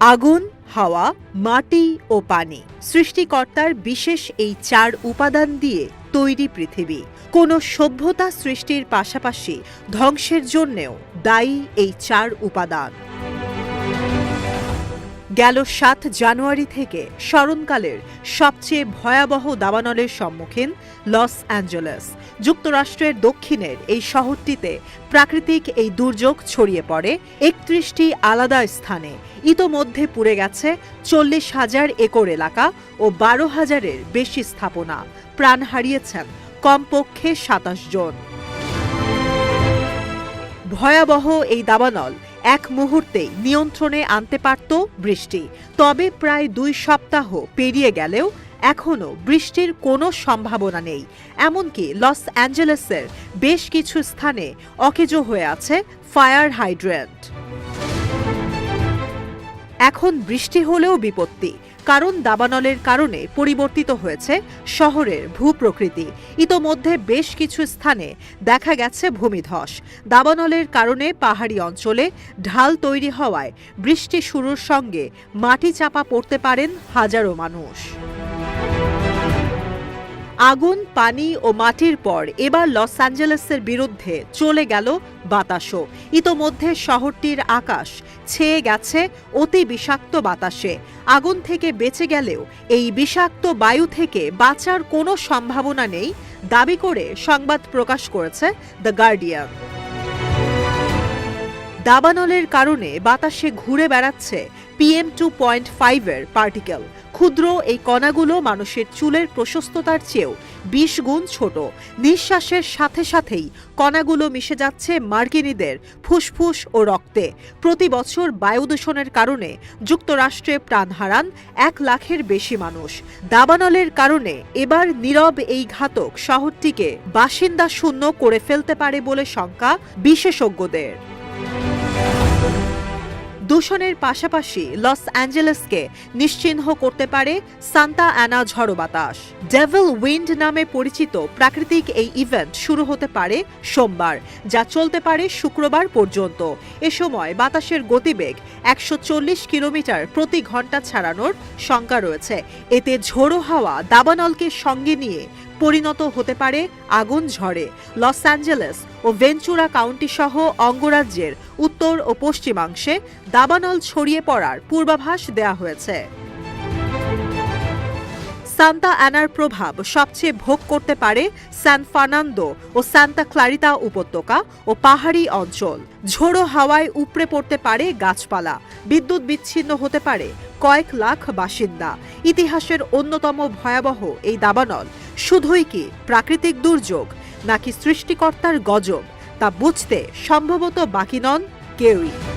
আগুন, হাওয়া, মাটি ও পানি। সৃষ্টিকর্তার বিশেষ এই চার উপাদান দিয়ে তৈরি পৃথিবী। কোনো সভ্যতা সৃষ্টির পাশাপাশি ধ্বংসের জন্যেও দায়ী এই চার উপাদান। গেল সাত জানুয়ারি থেকে স্মরণকালের সবচেয়ে ভয়াবহ দাবানলের সম্মুখীন লস অ্যাঞ্জেলেস। যুক্তরাষ্ট্রের দক্ষিণের এই শহরটিতে প্রাকৃতিক এই দুর্যোগ ছড়িয়ে পড়ে। একত্রিশটি আলাদা স্থানে ইতোমধ্যে পুড়ে গেছে চল্লিশ হাজার একর এলাকা ও বারো হাজারের বেশি স্থাপনা। প্রাণ হারিয়েছেন কমপক্ষে সাতাশ জন। ভয়াবহ এই দাবানল এক মুহূর্তে নিয়ন্ত্রণে আনতে পারত বৃষ্টি। তবে প্রায় দুই সপ্তাহ পেরিয়ে গেলেও এখনও বৃষ্টির কোনো সম্ভাবনা নেই। এমনকি লস অ্যাঞ্জেলেসের বেশ কিছু স্থানে অকেজো হয়ে আছে ফায়ার হাইড্রেন্ট। এখন বৃষ্টি হলেও বিপত্তি, কারণ দাবানলের কারণে পরিবর্তিত হয়েছে শহরের ভূপ্রকৃতি। ইতোমধ্যে বেশ কিছু স্থানে দেখা গেছে ভূমিধস। দাবানলের কারণে পাহাড়ি অঞ্চলে ঢাল তৈরি হওয়ায় বৃষ্টি শুরুর সঙ্গে মাটি চাপা পড়তে পারেন হাজারো মানুষ। আগুন, পানি ও মাটির পর এবার লস অ্যাঞ্জেলেসের বিরুদ্ধে চলে গেল বাতাসও। ইতোমধ্যে শহরটির আকাশ ছেয়ে গেছে অতি বিষাক্ত বাতাসে। আগুন থেকে বেঁচে গেলেও এই বিষাক্ত বায়ু থেকে বাঁচার কোনো সম্ভাবনা নেই, দাবি করে সংবাদ প্রকাশ করেছে দ্য গার্ডিয়ান। দাবানলের কারণে বাতাসে ঘুরে বেড়াচ্ছে পিএম টু পয়েন্ট ফাইভের পার্টিকেল। ক্ষুদ্র এই কণাগুলো মানুষের চুলের প্রশস্ততার চেয়েও বিশ গুণ ছোট। নিঃশ্বাসের সাথে সাথেই কণাগুলো মিশে যাচ্ছে মার্কিনীদের ফুসফুস ও রক্তে। প্রতি বছর বায়ু দূষণের কারণে যুক্তরাষ্ট্রে প্রাণ হারান এক লাখের বেশি মানুষ। দাবানলের কারণে এবার নীরব এই ঘাতক শহরটিকে বাসিন্দা শূন্য করে ফেলতে পারে বলে শঙ্কা বিশেষজ্ঞদের। দূষণের পাশাপাশি লস অ্যাঞ্জেলেসকে নিশ্চিহ্ন করতে পারে সান্তা অ্যানা ঝড়ো বাতাস। ডেভেল উইন্ড নামে পরিচিত প্রাকৃতিক এই ইভেন্ট শুরু হতে পারে সোমবার, যা চলতে পারে শুক্রবার পর্যন্ত। এ সময় বাতাসের গতিবেগ একশো চল্লিশ কিলোমিটার প্রতি ঘণ্টা ছাড়ানোর শঙ্কা রয়েছে। এতে ঝোড়ো হাওয়া দাবানলকে সঙ্গে নিয়ে পরিণত হতে পারে আগুন ঝড়ে। লস অ্যাঞ্জেলেস ও ভেঞ্চুরা কাউন্টি সহ অঙ্গরাজ্যের উত্তর ও পশ্চিমাংশে দাবানল ছড়িয়ে পড়ার পূর্বাভাস দেয়া হয়েছে। সান্তা অ্যানার প্রভাব সবচেয়ে ভোগ করতে পারে স্যান ফার্নান্দো ও সান্তা ক্লারিতা উপত্যকা ও পাহাড়ি অঞ্চল। ঝোড়ো হাওয়ায় উপড়ে পড়তে পারে গাছপালা। বিদ্যুৎ বিচ্ছিন্ন হতে পারে কয়েক লাখ বাসিন্দা। ইতিহাসের অন্যতম ভয়াবহ এই দাবানল শুধুই কি প্রাকৃতিক দুর্যোগ নাকি সৃষ্টিকর্তার গজব তা বুঝতে সম্ভবত বাকি নন কেউই।